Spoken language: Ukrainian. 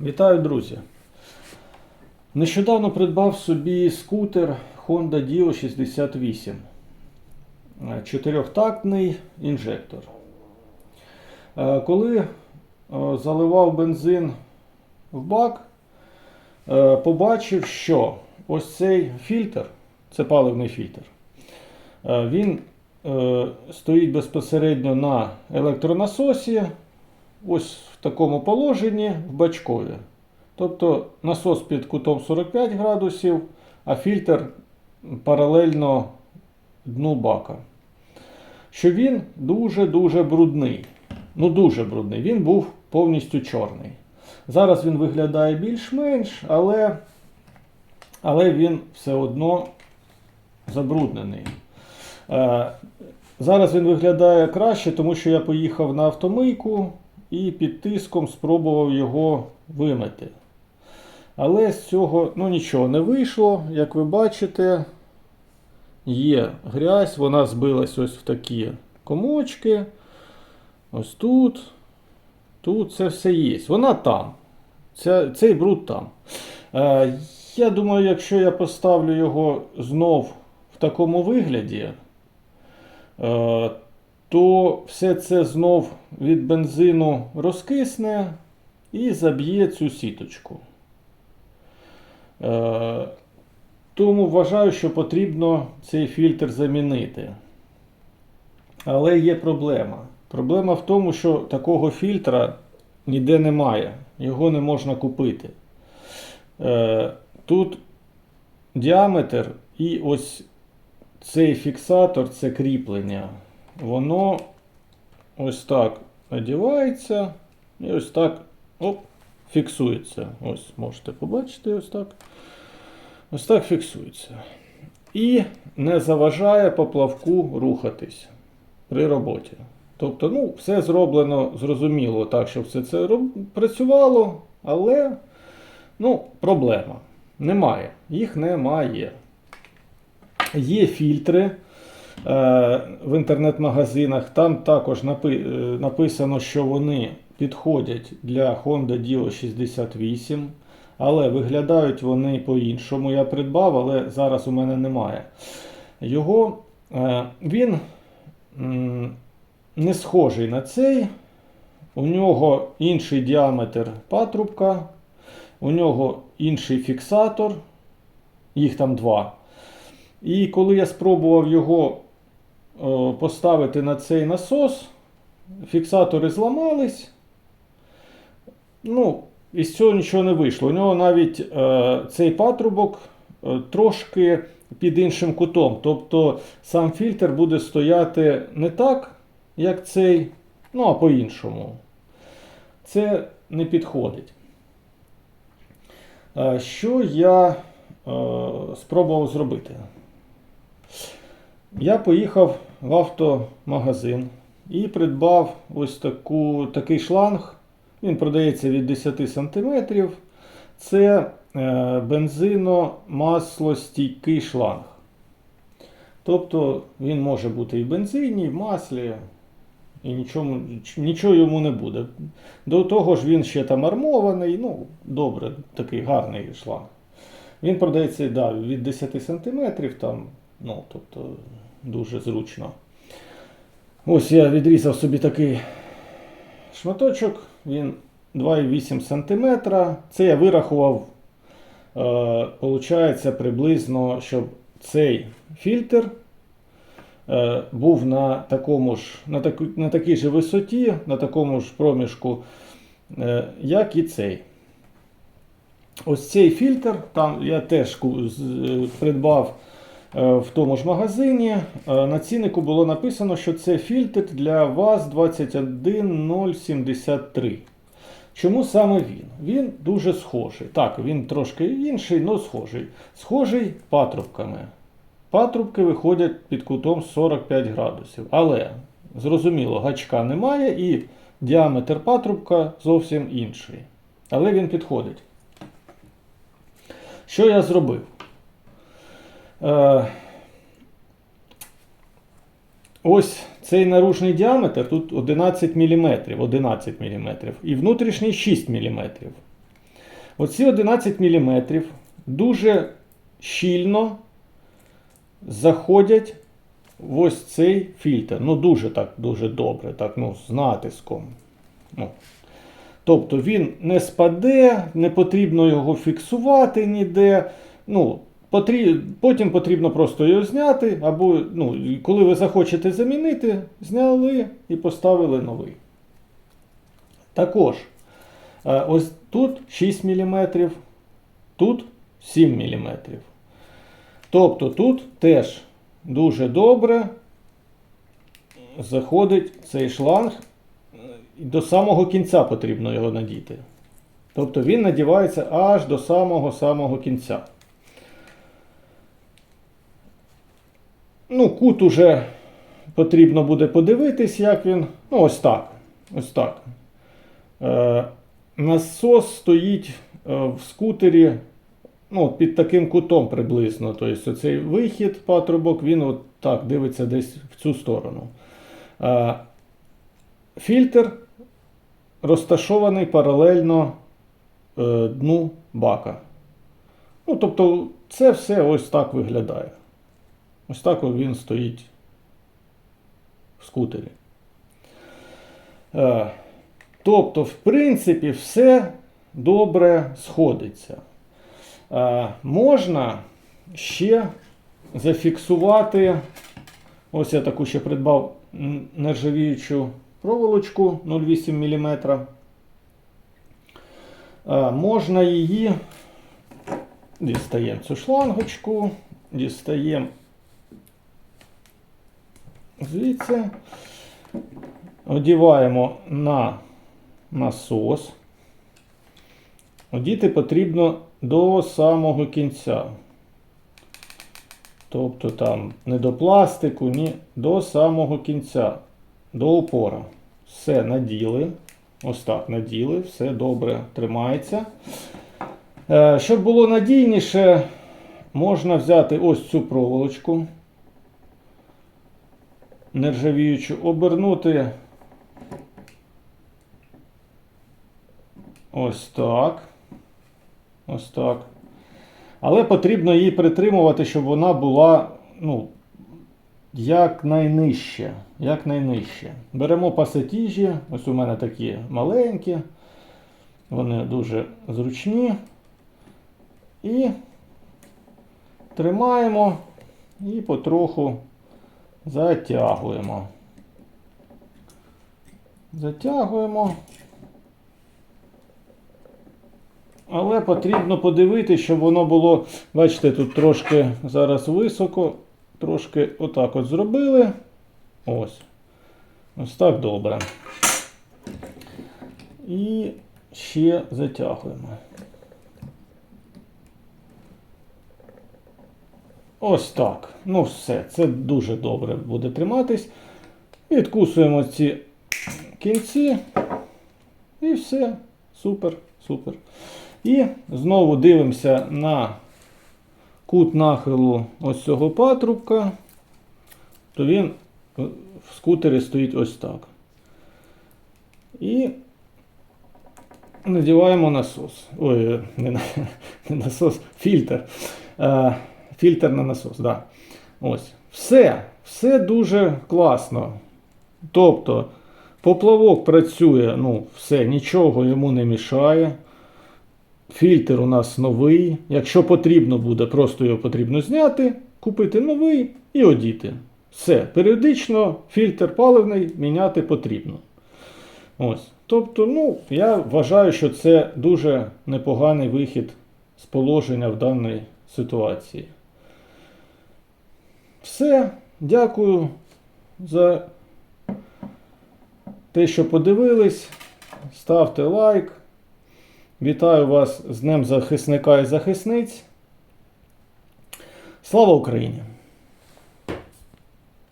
Вітаю, друзі! Нещодавно придбав собі скутер Honda Dio 68. Е, Чотирьохтактний інжектор. Е, Коли е, заливав бензин в бак, побачив, що ось цей фільтр, це паливний фільтр, він стоїть безпосередньо на електронасосі, ось в такому положенні в бачкові. Тобто насос під кутом 45 градусів, а фільтр паралельно дну бака. Що він дуже-дуже брудний. Ну, дуже брудний. Він був повністю чорний. Зараз він виглядає більш-менш, але, але він все одно забруднений. Е, Зараз він виглядає краще, тому що я поїхав на автомийку і під тиском спробував його вимити. Але з цього ну, нічого не вийшло. Як ви бачите, є грязь, вона збилась ось в такі комочки. Ось тут. Тут це все є. Вона там. Ця, цей бруд там. Е, я думаю, якщо я поставлю його знов в такому вигляді, е, то все це знов від бензину розкисне і заб'є цю сіточку. Е, Тому вважаю, що потрібно цей фільтр замінити. Але є проблема. Проблема в тому, що такого фільтра ніде немає. Його не можна купити. Е, Тут діаметр і ось цей фіксатор, це кріплення. Воно ось так одівається і ось так оп, фіксується. Ось можете побачити, ось так. Ось так фіксується. І не заважає поплавку рухатись при роботі. Тобто, ну, все зроблено зрозуміло так, щоб все це працювало, але ну, проблема. Немає. Їх немає. Є фільтри в інтернет-магазинах. Там також е, написано, що вони підходять для Honda Dio 68. Але виглядають вони по-іншому. Я придбав, але зараз у мене немає. Його е, він не схожий на цей. У нього інший діаметр патрубка, у нього інший фіксатор, їх там два. І коли я спробував його е, поставити на цей насос, фіксатори зламались. Ну, із цього нічого не вийшло. У нього навіть е, цей патрубок е, трошки під іншим кутом. Тобто сам фільтр буде стояти не так, як цей, ну а по-іншому. Це не підходить. Е, Що я е, спробував зробити? Я поїхав в автомагазин і придбав ось таку, такий шланг. Він продається від 10 см. Це е, бензино-маслостійкий шланг. Тобто він може бути і в бензині, і в маслі, і нічому, нічого йому не буде. До того ж, він ще там армований, ну, добре, такий гарний шланг. Він продається да, від 10 см, там, ну, тобто дуже зручно. Ось я відрізав собі такий шматочок, він 2,8 см. Це я вирахував, е, приблизно, щоб цей фільтр е, був на такому ж, на, таку, на такій же висоті, на такому ж проміжку, е, як і цей. Ось цей фільтр, там я теж е, придбав в тому ж магазині. Е, На ціннику було написано, що це фільтр для ВАЗ 21073. Чому саме він? Він дуже схожий. Так, він трошки інший, але схожий. Схожий патрубками. Патрубки виходять під кутом 45 градусів. Але, зрозуміло, гачка немає і діаметр патрубка зовсім інший. Але він підходить. Що я зробив? Е, ось цей наружний діаметр тут 11 мм, 11 мм і внутрішній 6 мм. Оці 11 мм дуже щільно заходять в ось цей фільтр. Ну, дуже так, дуже добре, так, ну, з натиском. Ну. Тобто він не спаде, не потрібно його фіксувати ніде. Ну. Потім потрібно просто його зняти, або ну, коли ви захочете замінити, зняли і поставили новий. Також, е, ось тут 6 мм, тут 7 мм. Тобто тут теж дуже добре заходить цей шланг. До самого кінця потрібно його надіти. Тобто він надівається аж до самого-самого кінця. Ну, кут уже потрібно буде подивитись, як він. Ну, ось так. Ось так. Е, насос стоїть е, в скутері ну, під таким кутом приблизно. Тобто цей вихід патрубок, він от так дивиться десь в цю сторону. Е, фільтр розташований паралельно е, дну бака. Ну, тобто, це все ось так виглядає. Ось так він стоїть в скутері. Е, тобто, в принципі, все добре сходиться. Е, можна ще зафіксувати. Ось я таку ще придбав нержавіючу проволочку 0,8 мм. Е, можна її дістаємо цю шлангочку, дістаємо звідси, одіваємо на насос. Одіти потрібно до самого кінця. Тобто там не до пластику, ні, до самого кінця, до опора. Все наділи. Ось так наділи, все добре тримається. Е, Щоб було надійніше, можна взяти ось цю проволочку нержавіючу, обернути ось так. Ось так. Але потрібно її притримувати, щоб вона була ну, якнайнижче. якнайнижче. Беремо пасатіжі, ось у мене такі маленькі, вони дуже зручні. І тримаємо і потроху затягуємо. Затягуємо. Але потрібно подивитися, щоб воно було, бачите, тут трошки зараз високо, трошки отак от зробили. Ось. Ось так добре. І ще затягуємо. Ось так. Ну все, це дуже добре буде триматись. Відкусуємо ці кінці. І все. Супер, супер. І знову дивимося на кут нахилу ось цього патрубка, то він в скутері стоїть ось так. І надіваємо насос. Ой, не, не насос, фільтр. Фільтр на насос, да. Ось. Все, все дуже класно. Тобто, поплавок працює, ну, все, нічого йому не мішає. Фільтр у нас новий. Якщо потрібно буде, просто його потрібно зняти, купити новий і одіти. Все. Періодично фільтр паливний міняти потрібно. Ось. Тобто, ну, я вважаю, що це дуже непоганий вихід з положення в даній ситуації. Все. Дякую за те, що подивились. Ставте лайк. Вітаю вас з Днем захисника і захисниць. Слава Україні!